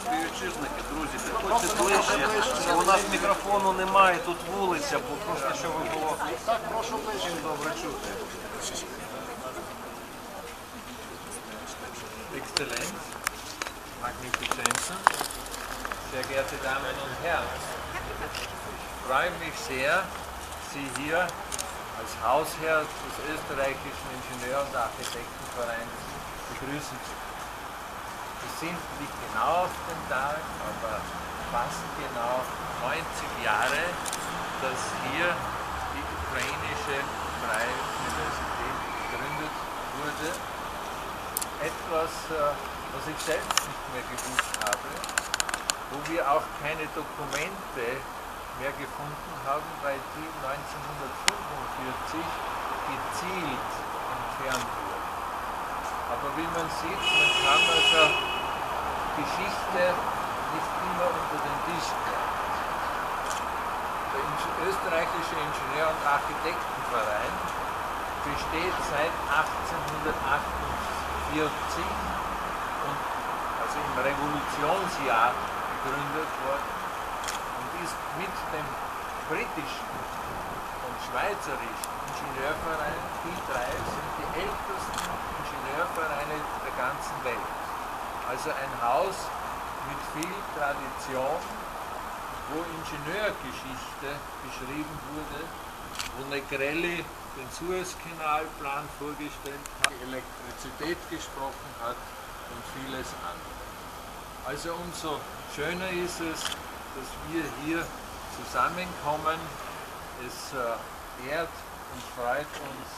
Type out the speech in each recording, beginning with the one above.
Співвітчизники, друзі, підходьте ближче. У нас мікрофону немає, тут вулиця, бо просто щоб було Так, прошу ближче. добре чути. Exzellenz, Magnificenzen, sehr geehrte Damen und Herren, ich freue mich sehr, Sie hier als Hausherr des österreichischen Ingenieur- und Architektenvereins begrüßen zu können. Wir sind nicht genau auf den Tag, aber fast genau 90 Jahre, dass hier die ukrainische Freie Universität gegründet wurde. Etwas, äh, was ich selbst nicht mehr gewusst habe, wo wir auch keine Dokumente mehr gefunden haben, weil die 1945 gezielt entfernt wurden. Aber wie man sieht, man kann Geschichte nicht immer unter den Tisch kehren. Der österreichische Ingenieur- und Architektenverein besteht seit 1848 und also im Revolutionsjahr gegründet worden und ist mit dem britischen und schweizerischen Ingenieurverein, die drei sind die ältesten Ingenieurvereine der ganzen Welt. Also ein Haus mit viel Tradition, wo Ingenieurgeschichte beschrieben wurde, wo Negrelli den Suezkanalplan vorgestellt hat, Elektrizität gesprochen hat und vieles andere. Also umso schöner ist es, dass wir hier zusammenkommen. Es äh, ehrt und freut uns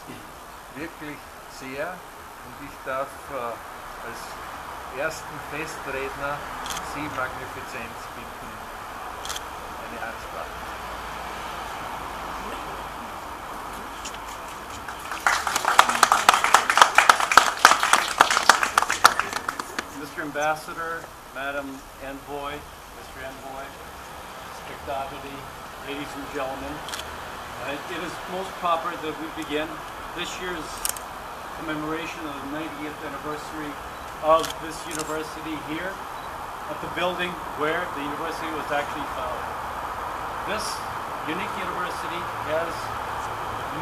wirklich sehr und ich darf äh, als ersten Festredner Sie, Magnifizenz, bitten, eine Ansprache. Mr. Ambassador, Madam Envoy, Mr. Envoy, Mr. Doherty, ladies and gentlemen, uh, it is most proper that we begin this year's commemoration of the 90th anniversary of this university here at the building where the university was actually founded. This unique university has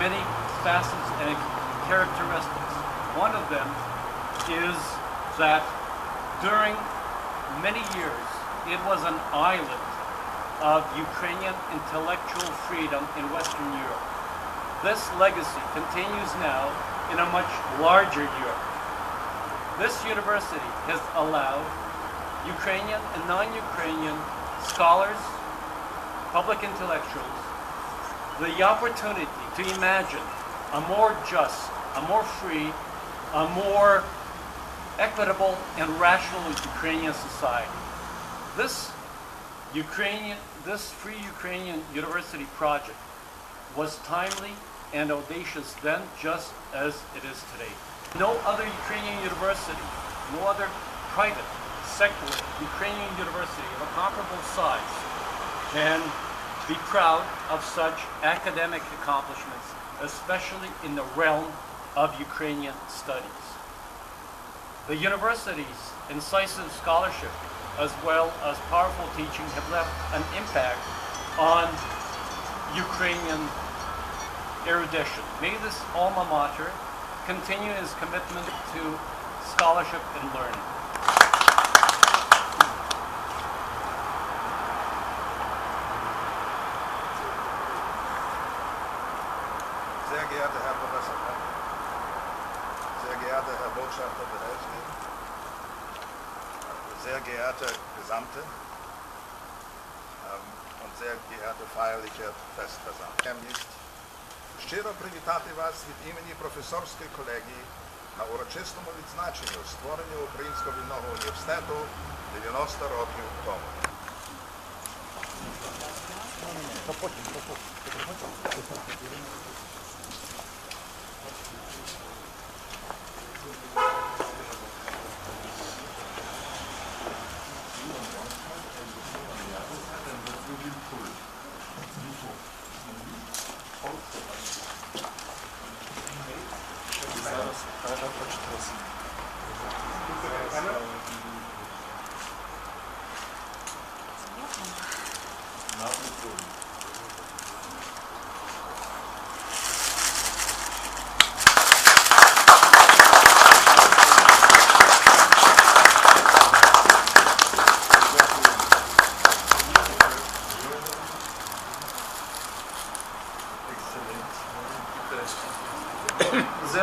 many facets and characteristics. One of them is that during many years it was an island of Ukrainian intellectual freedom in Western Europe. This legacy continues now in a much larger Europe. This university has allowed Ukrainian and non-Ukrainian scholars, public intellectuals, the opportunity to imagine a more just, a more free, a more equitable and rational Ukrainian society. This Ukrainian, this Free Ukrainian University project was timely and audacious then, just as it is today. No other Ukrainian university, no other private, secular Ukrainian university of a comparable size can be proud of such academic accomplishments, especially in the realm of Ukrainian studies. The university's incisive scholarship, as well as powerful teaching, have left an impact on Ukrainian erudition. May this alma mater continue his commitment to scholarship and learning. Sehr geehrter Herr Professor Kapp, sehr geehrter Herr Botschafter der Weltleben, sehr geehrte Gesamte ähm, und sehr geehrte feierliche Festversammlung. Щиро привітати вас від імені професорської колегії на урочистому відзначенню створення Українського вільного університету 90 років тому. Пане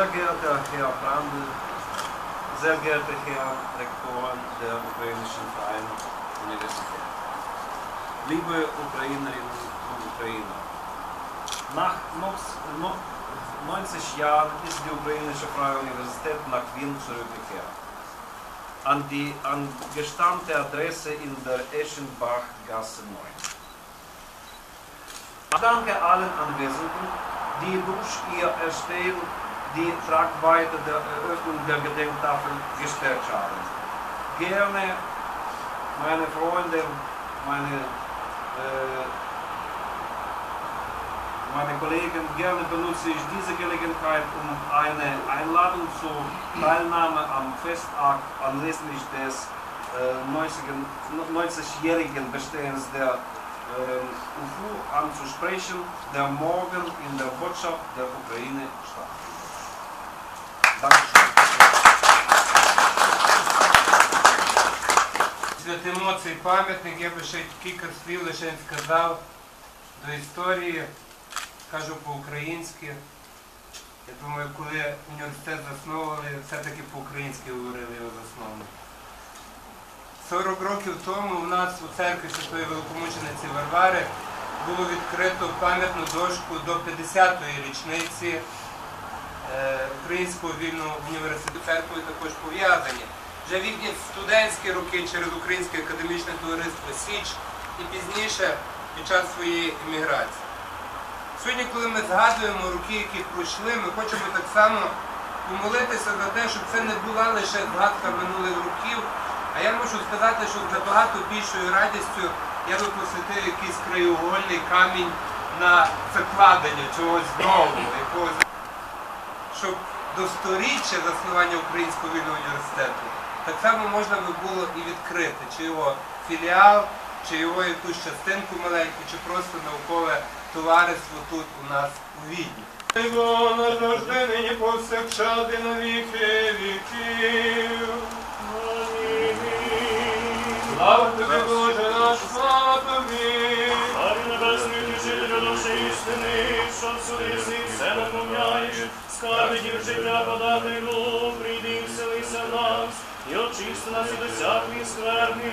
Brandl, sehr geehrter Herr Rektor der Ukrainischen Freien Universität, liebe Ukrainerinnen und Ukrainer, nach noch 90 Jahren ist die Ukrainische Freie Universität nach Wien zurückgekehrt. An die angestammte Adresse in der Eschenbachgasse 9. Ich danke allen Anwesenden, die durch ihr Erstehen die Tragweite der Eröffnung der Gedenktafel gestärkt haben. Gerne, meine Freunde, meine, äh, meine Kollegen, gerne benutze ich diese Gelegenheit, um eine Einladung zur Teilnahme am Festakt anlässlich des äh, 90-jährigen Bestehens der ähm, UFU anzusprechen, der morgen in der Botschaft der Ukraine stattfindet. Святимо цей пам'ятник, я би ще кілька слів лише сказав до історії, скажу по-українськи. Я думаю, коли університет засновували, все-таки по-українськи говорили його засновники. 40 років тому у нас у церкві Святої Великомучениці Варвари було відкрито пам'ятну дошку до 50-ї річниці Українського вільного університету також пов'язані. Вже в їхні студентські роки через Українське академічне товариство Січ і пізніше під час своєї еміграції. Сьогодні, коли ми згадуємо роки, які пройшли, ми хочемо так само помолитися за те, щоб це не була лише згадка минулих років, а я можу сказати, що з набагато більшою радістю я би посвятив якийсь краєугольний камінь на закладення чогось нового, якогось щоб до сторіччя заснування Українського вільного університету так само можна би було і відкрити, чи його філіал, чи його якусь частинку маленьку, чи просто наукове товариство тут у нас у Відні. Його назавжди нині повсякчас на віки віків. Слава тобі, Боже наш, слава тобі! Істини, що всюди єси, все наповняєш, скарбів життя подати, ну, прийди, вселися в нас, і очисти нас і до всякої скверни,